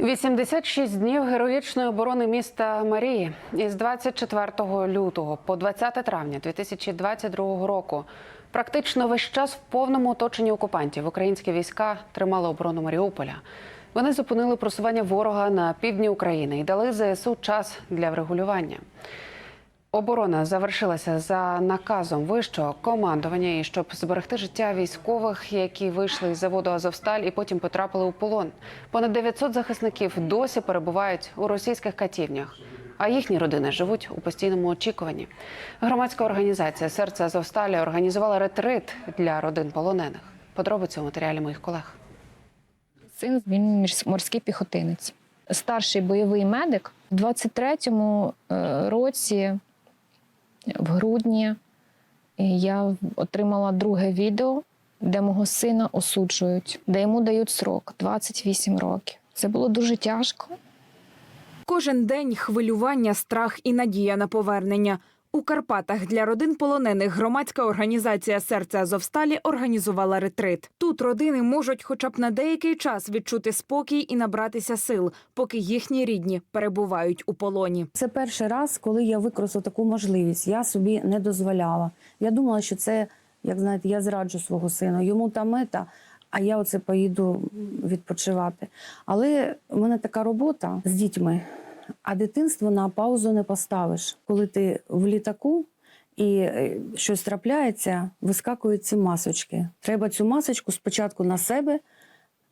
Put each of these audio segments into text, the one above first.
86 днів героїчної оборони міста Марії із 24 лютого по 20 травня 2022 року. Практично весь час в повному оточенні окупантів українські війська тримали оборону Маріуполя. Вони зупинили просування ворога на півдні України і дали ЗСУ час для врегулювання. Оборона завершилася за наказом вищого командування, і щоб зберегти життя військових, які вийшли із заводу Азовсталь і потім потрапили у полон. Понад 900 захисників досі перебувають у російських катівнях, а їхні родини живуть у постійному очікуванні. Громадська організація Серце Азовсталі організувала ретрит для родин полонених. Подробиці у матеріалі моїх колег. Син він морський піхотинець. Старший бойовий медик в 23-му е, році, в грудні, я отримала друге відео, де мого сина осуджують, де йому дають срок 28 років. Це було дуже тяжко. Кожен день хвилювання, страх і надія на повернення. У Карпатах для родин полонених громадська організація Серце Азовсталі організувала ретрит. Тут родини можуть хоча б на деякий час відчути спокій і набратися сил, поки їхні рідні перебувають у полоні. Це перший раз, коли я використала таку можливість. Я собі не дозволяла. Я думала, що це, як знаєте, я зраджу свого сина. Йому та мета, а я оце поїду відпочивати. Але в мене така робота з дітьми, а дитинство на паузу не поставиш. Коли ти в літаку і е, щось трапляється, вискакують ці масочки. Треба цю масочку спочатку на себе.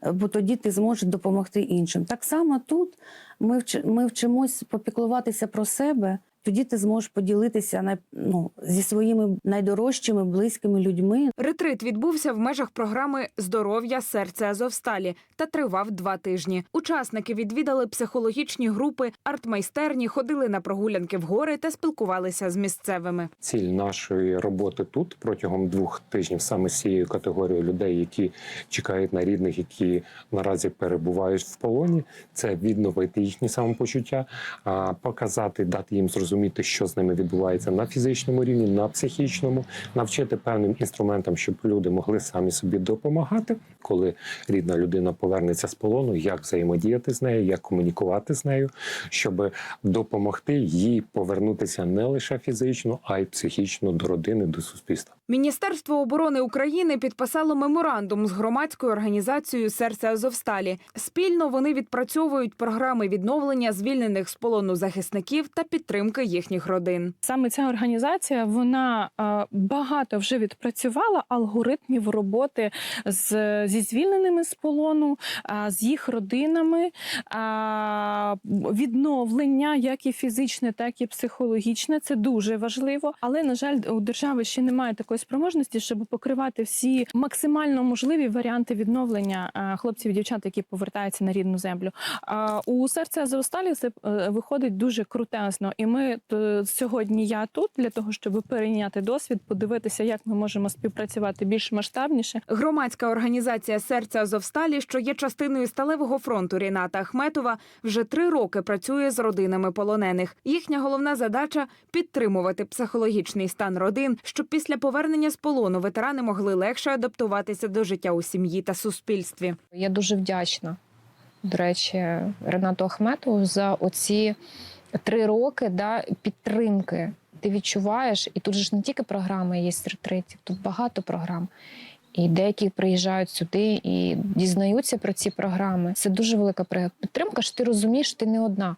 е, Бо тоді ти зможеш допомогти іншим. Так само тут ми, вч- ми вчимось попіклуватися про себе. Тоді ти зможеш поділитися ну, зі своїми найдорожчими, близькими людьми. Ретрит відбувся в межах програми Здоров'я серце Азовсталі та тривав два тижні. Учасники відвідали психологічні групи, артмайстерні, ходили на прогулянки в гори та спілкувалися з місцевими. Ціль нашої роботи тут протягом двох тижнів саме з цією категорією людей, які чекають на рідних, які наразі перебувають в полоні, це відновити їхні самопочуття, а, показати, дати їм зрозуміти, що з ними відбувається на фізичному рівні, на психічному, навчити певним інструментам, щоб люди могли самі собі допомагати, коли рідна людина повернеться з полону, як взаємодіяти з нею, як комунікувати з нею, щоб допомогти їй повернутися не лише фізично, а й психічно до родини, до суспільства. Міністерство оборони України підписало меморандум з громадською організацією Серце Азовсталі. Спільно вони відпрацьовують програми відновлення звільнених з полону захисників та підтримки їхніх родин. Саме ця організація вона е, багато вже відпрацювала алгоритмів роботи з зі звільненими з полону, з їх родинами, відновлення, як і фізичне, так і психологічне. Це дуже важливо. Але на жаль, у держави ще немає такої спроможності, щоб покривати всі максимально можливі варіанти відновлення хлопців і дівчат, які повертаються на рідну землю. А у серце Азовсталі це е, виходить дуже крутесно. І ми сьогодні я тут для того, щоб перейняти досвід, подивитися, як ми можемо співпрацювати більш масштабніше. Громадська організація Серце Азовсталі, що є частиною сталевого фронту Ріната Ахметова, вже три роки працює з родинами полонених. Їхня головна задача підтримувати психологічний стан родин, щоб після повернення з полону ветерани могли легше адаптуватися до життя у сім'ї та суспільстві. Я дуже вдячна, до речі, Ренату Ахметову за оці три роки да, підтримки. Ти відчуваєш, і тут ж не тільки програми є з ретритів, тут багато програм. І деякі приїжджають сюди і дізнаються про ці програми. Це дуже велика підтримка, що ти розумієш, що ти не одна.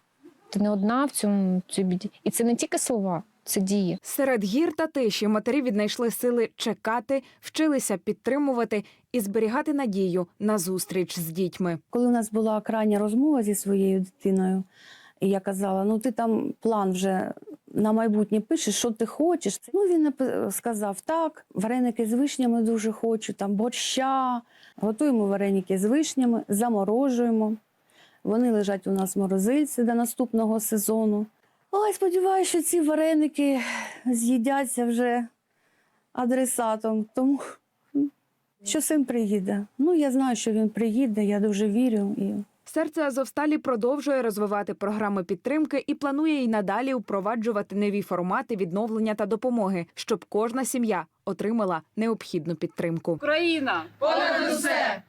Ти не одна в цьому цій біді. І це не тільки слова, це дії. Серед гір та тиші матері віднайшли сили чекати, вчилися підтримувати і зберігати надію на зустріч з дітьми. Коли у нас була крайня розмова зі своєю дитиною, і я казала: ну ти там план вже на майбутнє пишеш, що ти хочеш. Ну він сказав: так, вареники з вишнями дуже хочу, там борща. Готуємо вареники з вишнями, заморожуємо. Вони лежать у нас в морозильці до наступного сезону. Ой, сподіваюся, що ці вареники з'їдяться вже адресатом. Тому що син приїде. Ну, я знаю, що він приїде, я дуже вірю. І... Серце Азовсталі продовжує розвивати програми підтримки і планує й надалі впроваджувати нові формати відновлення та допомоги, щоб кожна сім'я отримала необхідну підтримку. Україна понад усе!